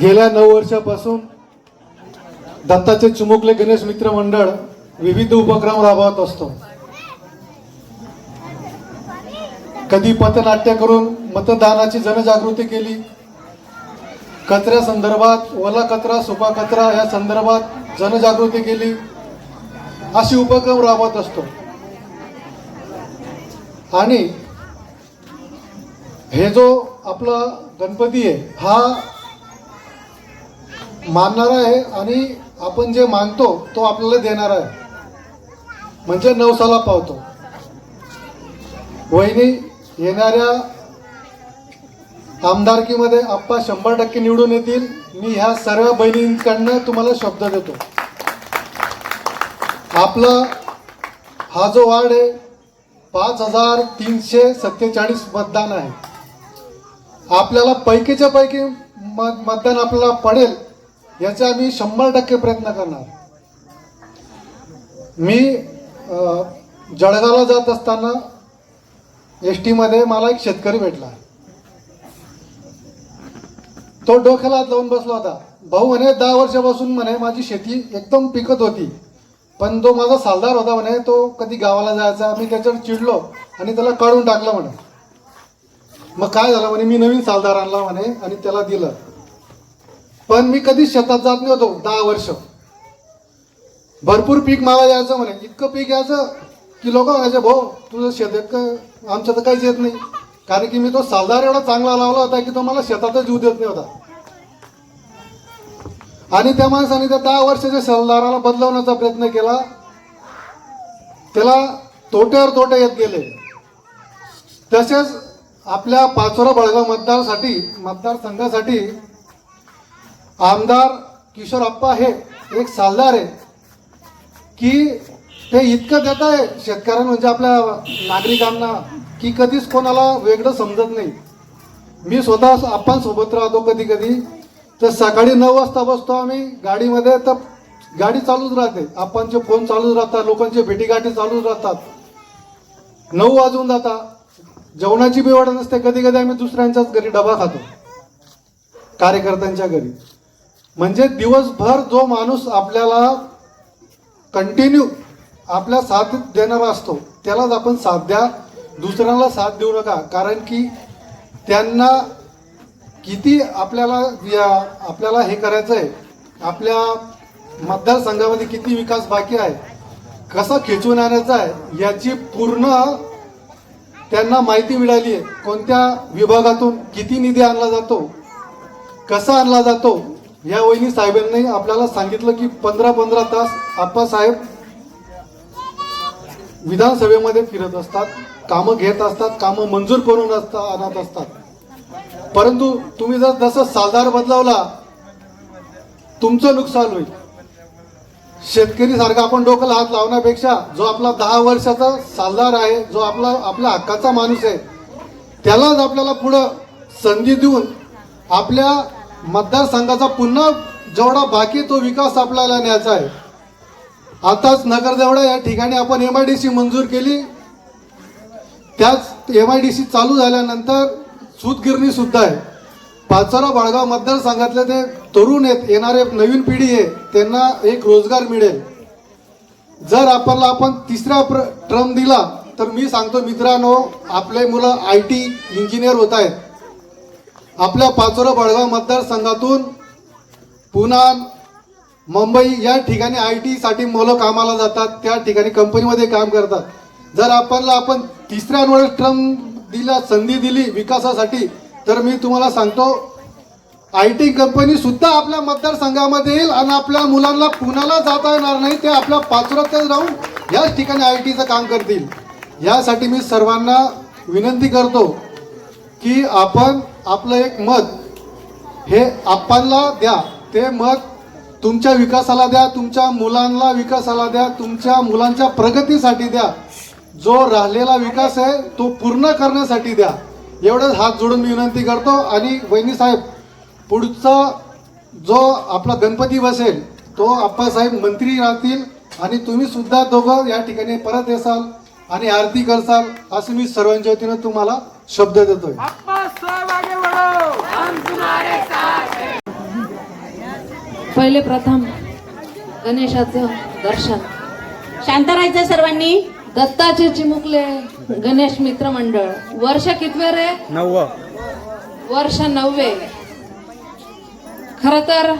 गेल्या नऊ वर्षापासून दत्ताचे चुमुकले गणेश मित्र मंडळ विविध उपक्रम राबवत असतो. कधी पथनाट्य करून मतदानाची जनजागृती केली. कचऱ्या संदर्भात ओला कचरा सुपा कचरा या संदर्भात जनजागृती केली. अशी उपक्रम राबवत असतो. आणि हे जो आपला गणपती आहे हा मानणारा आहे आणि आपण जे मानतो तो आपल्याला देणारा आहे. म्हणजे नवसाला पावतो. वहिनी येणाऱ्या आमदारकीमध्ये आप्पा शंभर टक्के निवडून येतील. मी ह्या सर्व बहिणींकडनं तुम्हाला शब्द देतो. आपला हा जो वार्ड आहे पाच हजार तीनशे सत्तेचाळीस मतदान आहे. आपल्याला पैकीच्या पैकी मतदान आपल्याला पडेल याचा मी शंभर टक्के प्रयत्न करणार. मी जळगावला जात असताना एस टीमध्ये मला एक शेतकरी भेटला. तो डोक्याला हात लावून बसला होता. भाऊ म्हणे दहा वर्षापासून म्हणे माझी शेती एकदम पिकत होती. पण तो माझा सालदार होता म्हणे तो कधी गावाला जायचा मी त्याच्यावर चिडलो आणि त्याला काढून टाकलं म्हणे. मग काय झालं म्हणे मी नवीन सालदार आणला म्हणे आणि त्याला दिलं. पण मी कधीच शेतात जात नव्हतो दहा वर्ष. भरपूर पीक मला यायचं म्हणे इतकं पीक यायचं की लोक म्हणायचे भाऊ तुझं शेत इतकं तर काहीच येत नाही. कारण की मी तो सालदार एवढा चांगला लावला होता की तो मला शेतातच जीव देत नाही होता आणि त्या माणसाने त्या दहा वर्षाच्या सालदाराला बदलवण्याचा प्रयत्न केला. त्याला तोट्यावर तोटे येत गेले. तसेच आपल्या पाचोरा बळगाव मतदारसाठी मतदारसंघासाठी आमदार किशोर अप्पा हे एक सालदार आहे की ते इतकं देत आहे शेतकऱ्यांना म्हणजे आपल्या नागरिकांना की कधीच कोणाला वेगळं समजत नाही. मी स्वतः आप्पांसोबत राहतो कधी कधी तर सकाळी नऊ वाजता बसतो आम्ही गाडीमध्ये तर गाडी चालूच राहते. आप्पांचे फोन चालूच राहतात लोकांचे भेटीगाठी चालूच राहतात. नऊ वाजून जातात जेवणाची बी नसते. कधी कधी आम्ही दुसऱ्यांच्याच घरी डबा खातो. कार्यकर्त्यांच्या घरी. म्हणजे दिवसभर जो माणूस आपल्याला कंटिन्यू आपल्या साथ देणारा असतो त्यालाच आपण साथ द्या. दुसऱ्याला साथ देऊ नका. कारण की त्यांना किती आपल्याला या- आपल्याला हे करायचं आहे आपल्या मतदारसंघामध्ये किती विकास बाकी आहे. कसा खेचून आणायचा आहे याची पूर्ण त्यांना माहिती मिळाली आहे. कोणत्या विभागातून किती निधी आणला जातो कसा आणला जातो या वहिनी साहेबांनी आपल्याला सांगितलं की पंधरा पंधरा तास आप्पासाहेब विधानसभेमध्ये फिरत असतात कामं घेत असतात कामं मंजूर करून असता आणत असतात. परंतु तुम्ही जर जसं सालदार बदलावला तुमचं नुकसान होईल. शेतकरी सारखा आपण डोक्याला हात लावण्यापेक्षा जो आपला दहा वर्षाचा सालदार आहे जो आपला आपल्या हक्काचा माणूस आहे त्यालाच आपल्याला पुढं संधी देऊन आपल्या मतदारसंघाचा पुन्हा जेवढा बाकी तो विकास आपल्याला न्यायचा आहे. आताच नगरदेवडा या ठिकाणी आपण एम आय डी सी मंजूर केली. त्याच एम आय डी सी चालू झाल्यानंतर सूतगिरणीसुद्धा आहे. पाचोरा बाळगाव मतदारसंघातले ते तरुण आहेत येणारे नवीन पिढी आहे त्यांना एक रोजगार मिळेल. जर आपल्याला आपण तिसरा प्र ट्रम दिला तर मी सांगतो मित्रांनो आपले मुलं आय टी इंजिनियर होत आहेत. आपल्या पाचोरा बाळगाव मतदारसंघातून पुन्हा मुंबई या ठिकाणी आय टीसाठी मुलं कामाला जातात त्या ठिकाणी कंपनीमध्ये काम करतात. जर आपल्याला आपण तिसऱ्या वेळेस ट्रम दिला संधी दिली विकासासाठी तर मी तुम्हाला सांगतो आय टी कंपनी सुद्धा आपल्या मतदारसंघामध्ये येईल आणि आपल्या मुलांना पुण्याला जाता येणार नाही ते आपल्या पाचोऱ्यातच राहून याच ठिकाणी आय टीचं काम करतील. यासाठी मी सर्वांना विनंती करतो की आपण आपलं एक मत हे आपणला द्या. ते मत तुमच्या विकासाला द्या तुमच्या मुलांना विकासाला द्या तुमच्या मुलांच्या प्रगतीसाठी द्या. जो राहिलेला विकास आहे तो पूर्ण करण्यासाठी द्या. एवढंच हात जोडून मी विनंती करतो. आणि वहिनी साहेब पुढचा जो आपला गणपती बसेल तो आप्पासाहेब मंत्री राहतील आणि तुम्ही सुद्धा दोघं या ठिकाणी परत येसाल आणि आरती करसाल असं मी सर्वांच्या वतीनं तुम्हाला शब्द देतोय. पहिले प्रथम गणेशाचं दर्शन. शांत राहायचं सर्वांनी. दत्ताचे चिमुकले गणेश मित्र मंडळ. वर्ष कितवे रे? नव्व. वर्ष नववे. खर तर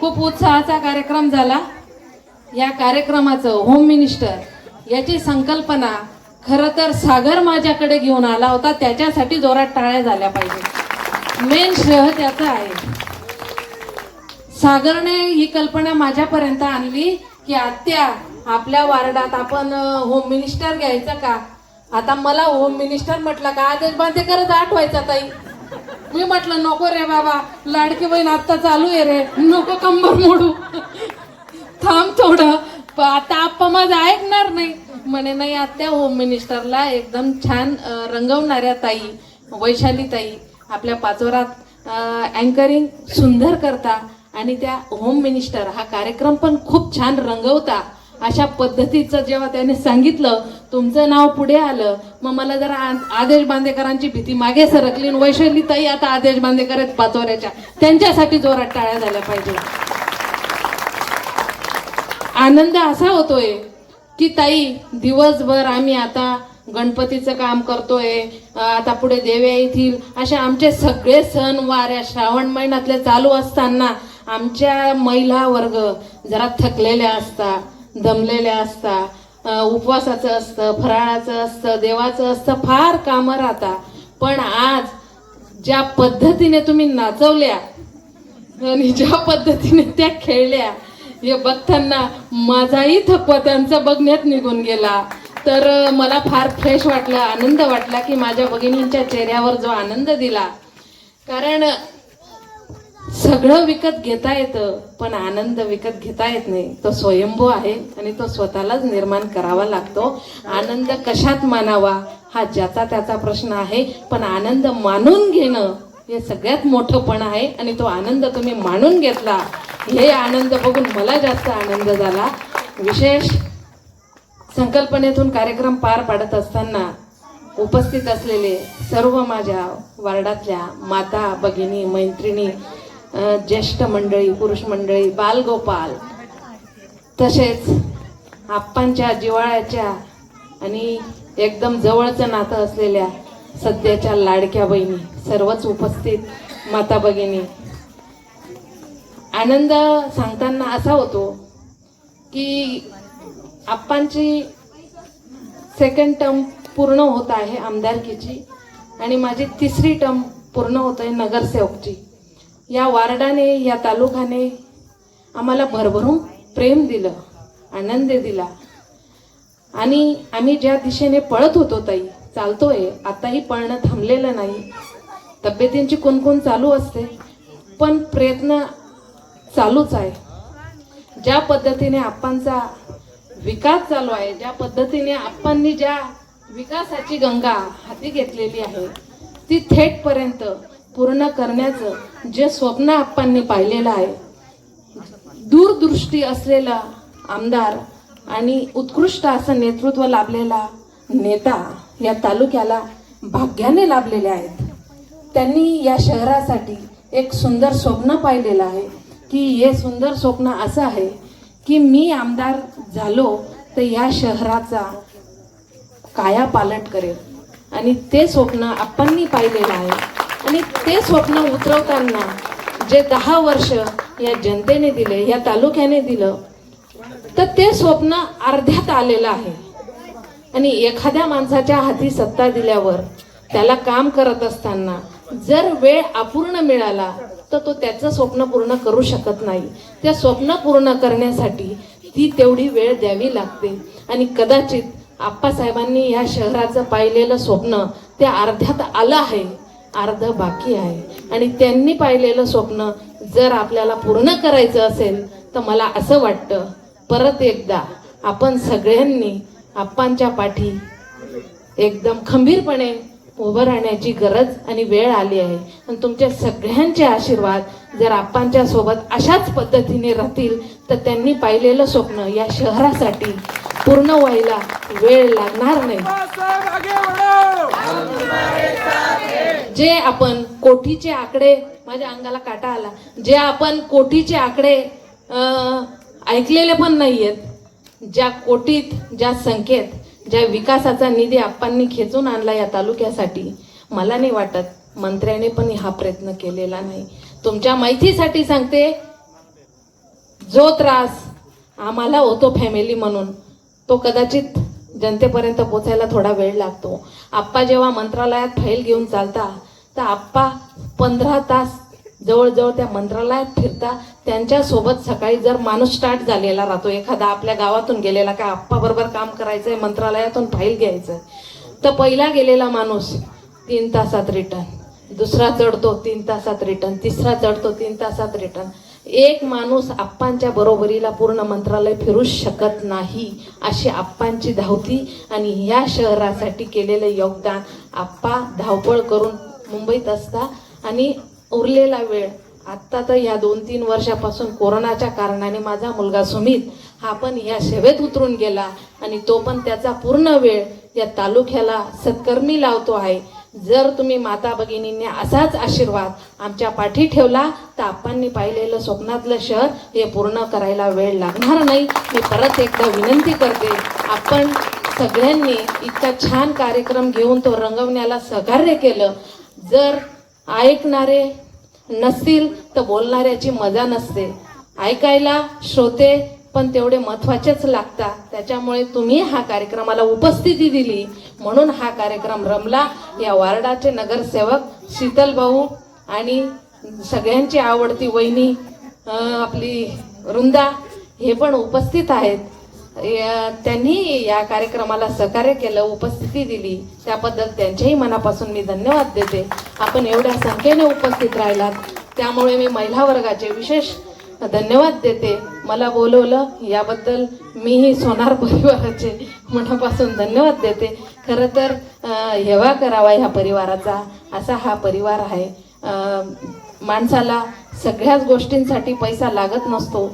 खूप उत्साहाचा कार्यक्रम झाला. या कार्यक्रमाचं होम मिनिस्टर याची संकल्पना खर तर सागर माझ्याकडे घेऊन आला होता. त्याच्यासाठी जोरात टाळ्या झाल्या पाहिजे मेन श्रेय त्याचं आहे. सागरने ही कल्पना माझ्यापर्यंत आणली की आत्या आपल्या वार्डात आपण होम मिनिस्टर घ्यायचं का? आता मला होम मिनिस्टर म्हटलं का? आदेश बांधेकरच आठवायचा ताई. मी म्हटलं नको रे बाबा लाडकी बहीण आत्ता चालू आहे रे. नको कंबर मोडू. थांब थोडं. आता आप्पा माझं ऐकणार नाही. म्हणे नाही आत्या होम मिनिस्टरला एकदम छान रंगवणाऱ्या ताई वैशाली ताई आपल्या पाचोरात अँकरिंग सुंदर करता आणि त्या होम मिनिस्टर हा कार्यक्रम पण खूप छान रंगवता. अशा पद्धतीचं जेव्हा त्याने सांगितलं तुमचं नाव पुढे आलं मग मला जरा आदेश बांदेकरांची भीती मागे सरकली आणि वैशाली ताई आता आदेश बांदेकर आहेत पाचोऱ्याच्या. त्यांच्यासाठी जोरात टाळ्या झाल्या पाहिजे. आनंद असा होतोय की ताई दिवसभर आम्ही आता गणपतीचं काम करतोय आता पुढे देव्या येथील असे आमचे सगळे सण वाऱ्या श्रावण महिन्यातले चालू असताना आमच्या महिला वर्ग जरा थकलेल्या असतात. दमलेल्या असता उपवासाचं असतं फराळाचं असतं देवाचं असतं फार कामं राहता. पण आज ज्या पद्धतीने तुम्ही नाचवल्या आणि ज्या पद्धतीने त्या खेळल्या हे बघताना माझाही थकवा त्यांचा बघण्यात निघून गेला. तर मला फार फ्रेश वाटलं आनंद वाटला की माझ्या भगिनींच्या चेहऱ्यावर जो आनंद दिला. कारण सगळं विकत घेता येतं पण आनंद विकत घेता येत नाही. तो स्वयंभू आहे आणि तो स्वतःलाच निर्माण करावा लागतो. आनंद कशात मानावा? हा ज्याचा त्याचा प्रश्न आहे. पण आनंद मानून घेणं हे सगळ्यात मोठं पण आहे आणि तो आनंद तुम्ही मानून घेतला. हे आनंद बघून मला जास्त आनंद झाला. विशेष संकल्पनेतून कार्यक्रम पार पाडत असताना उपस्थित असलेले सर्व माझ्या वार्डातल्या माता भगिनी मैत्रिणी ज्येष्ठ मंडळी पुरुष मंडळी बालगोपाल तसेच आप्पांच्या जिवाळ्याच्या आणि एकदम जवळचं नातं असलेल्या सध्याच्या लाडक्या बहिणी सर्वच उपस्थित माता भगिनी. आनंद सांगताना असा होतो की आप्पांची सेकंड टर्म पूर्ण होत आहे आमदारकीची आणि माझी तिसरी टर्म पूर्ण होत आहे नगरसेवकची. या वार्डाने या तालुक्याने आम्हाला भरभरून प्रेम दिलं आनंद दिला. आणि आम्ही ज्या दिशेने पळत होतो ताई चालतोय आताही पळणं थांबलेलं नाही. तब्येतींची कोणकोण चालू असते पण प्रयत्न चालूच आहे. ज्या पद्धतीने आप्पांचा विकास चालू आहे ज्या पद्धतीने आप्पांनी ज्या विकासाची गंगा हाती घेतलेली आहे ती थेटपर्यंत पूर्ण करण्याचं जे स्वप्न आप्पांनी पाहिलेलं आहे. दूरदृष्टी असलेला आमदार आणि उत्कृष्ट असं नेतृत्व लाभलेला नेता या तालुक्याला भाग्याने लाभलेले आहेत. त्यांनी या शहरासाठी एक सुंदर स्वप्न पाहिलेलं आहे की हे सुंदर स्वप्न असं आहे की मी आमदार झालो तर या शहराचा कायापालट करेल. आणि ते स्वप्न आप्पांनी पाहिलेलं आहे. आणि ते स्वप्न उतरवताना जे दहा वर्ष या जनतेने दिले या तालुक्याने दिलं तर ते स्वप्न अर्ध्यात आलेलं आहे. आणि एखाद्या माणसाच्या हाती सत्ता दिल्यावर त्याला काम करत असताना जर वेळ अपूर्ण मिळाला तर तो त्याचं स्वप्न पूर्ण करू शकत नाही. त्या स्वप्न पूर्ण करण्यासाठी ती तेवढी वेळ द्यावी लागते. आणि कदाचित आप्पासाहेबांनी या शहराचं पाहिलेलं स्वप्न ते अर्ध्यात आलं आहे. अर्ध बाकी आहे. आणि त्यांनी पाहिलेलं स्वप्न जर आपल्याला पूर्ण करायचं असेल तर मला असं वाटतं परत एकदा आपण सगळ्यांनी आप्पांच्या पाठी एकदम खंबीरपणे उभं राहण्याची गरज आणि वेळ आली आहे. आणि तुमच्या सगळ्यांचे आशीर्वाद जर आप्पांच्या सोबत अशाच पद्धतीने राहतील तर त्यांनी पाहिलेलं स्वप्न या शहरासाठी पूर्ण व्हायला वेळ लागणार नाही. जे आपण कोठीचे आकडे माझ्या अंगाला काटा आला जे आपण कोठीचे आकडे ऐकलेले पण नाही आहेत ज्या कोटीत ज्या संख्येत ज्या विकासाचा निधी आप्पांनी खेचून आणला या तालुक्यासाठी मला नाही वाटत मंत्र्याने पण हा प्रयत्न केलेला नाही. तुमच्या माहितीसाठी सांगते जो त्रास आम्हाला होतो फॅमिली म्हणून तो कदाचित जनतेपर्यंत पोचायला थोडा वेळ लागतो. आप्पा जेव्हा मंत्रालयात फाईल घेऊन चालता तर आप्पा पंधरा तास जवळजवळ त्या मंत्रालयात फिरता. त्यांच्यासोबत सकाळी जर माणूस स्टार्ट झालेला राहतो एखादा आपल्या गावातून गेलेला का आप्पा बरोबर काम करायचंय मंत्रालयातून फाईल घ्यायचं तर पहिला गेलेला माणूस तीन तासात रिटर्न दुसरा चढतो तीन तासात रिटर्न तिसरा चढतो तीन तासात रिटर्न एक माणूस आप्पांच्या बरोबरीला पूर्ण मंत्रालय फिरू शकत नाही अशी आप्पांची धावती आणि ह्या शहरासाठी केलेलं योगदान आप्पा धावपळ करून मुंबईत असता आणि उरलेला वेळ. आत्ता तर ह्या दोन तीन वर्षापासून कोरोनाच्या कारणाने माझा मुलगा सुमित हा पण या सेवेत उतरून गेला आणि तो पण त्याचा पूर्ण वेळ या तालुक्याला सत्कर्मी लावतो आहे. जर तुम्ही माता भगिनींनी असाच आशीर्वाद आमच्या पाठी ठेवला तर आपांनी पाहिलेलं स्वप्नातलं शहर हे पूर्ण करायला वेळ लागणार नाही. मी परत एकदा विनंती करते आपण सगळ्यांनी इतका छान कार्यक्रम घेऊन तो रंगवण्याला सहकार्य केलं. जर ऐकणारे नसतील तर बोलणाऱ्याची मजा नसते. ऐकायला श्रोते पण तेवढे महत्वाचेच लागतात. त्याच्यामुळे तुम्ही हा कार्यक्रमाला उपस्थिती दिली. म्हणून हा कार्यक्रम रमला. या वार्डाचे नगरसेवक शीतल भाऊ आणि सगळ्यांची आवडती वहिनी आपली वृंदा हे पण उपस्थित आहेत. त्यांनी या कार्यक्रमाला सहकार्य केलं उपस्थिती दिली. त्याबद्दल त्यांच्याही मनापासून मी धन्यवाद देते. आपण एवढ्या संख्येने उपस्थित राहिलात. त्यामुळे मी महिला वर्गाचे विशेष धन्यवाद देते. मला बोलवलं याबद्दल मीही सोनार परिवाराचे मनापासून धन्यवाद देते. खरं तर हेवा करावा ह्या परिवाराचा. असा हा परिवार आहे. माणसाला सगळ्याच गोष्टींसाठी पैसा लागत नसतो.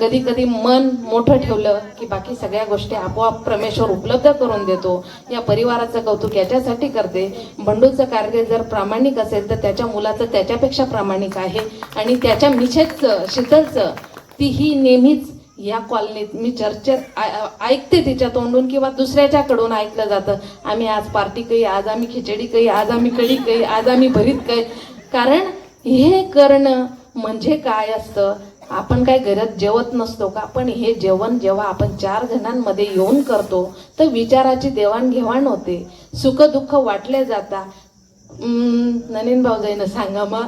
कधी कधी मन मोठं ठेवलं की बाकी सगळ्या गोष्टी आपोआप परमेश्वर उपलब्ध करून देतो. या परिवाराचं कौतुक याच्यासाठी करते. बंडूचं कार्य जर प्रामाणिक असेल तर त्याच्या मुलाचं त्याच्यापेक्षा प्रामाणिक आहे. आणि त्याच्या मिसेसचं शीतलचं ती ही नेहमीच या कॉलनीत मी चर्चेत ऐकते तिच्या तोंडून किंवा दुसऱ्याच्याकडून ऐकलं जातं. आम्ही आज पार्टी काही आज आम्ही खिचडी काही आज आम्ही कळी काही आज आम्ही भरीत काही कारण हे करणं म्हणजे काय असतं? आपण काय घरात जेवत नसतो का? पण हे जेवण जेव्हा आपण चार जणांमध्ये येऊन करतो तर विचाराची देवाणघेवाण होते. सुखदुःख वाटले जाता. हम्म, ननीन भाऊजाईनं सांगा मग.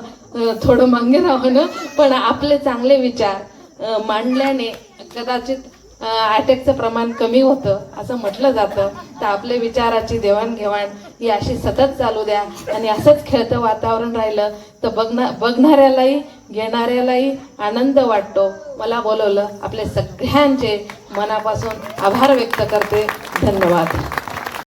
थोडं मागे राहावं ना? पण आपले चांगले विचार मांडल्याने कदाचित अटॅकचं प्रमाण कमी होतं असं म्हटलं जातं. तर आपले विचाराची देवाणघेवाण ही अशी सतत चालू द्या. आणि असंच खेळतं वातावरण राहिलं तर बघना बघणाऱ्यालाही घेणाऱ्यालाही आनंद वाटतो. मला बोलवलं. आपले सगळ्यांचे मनापासून आभार व्यक्त करते. धन्यवाद.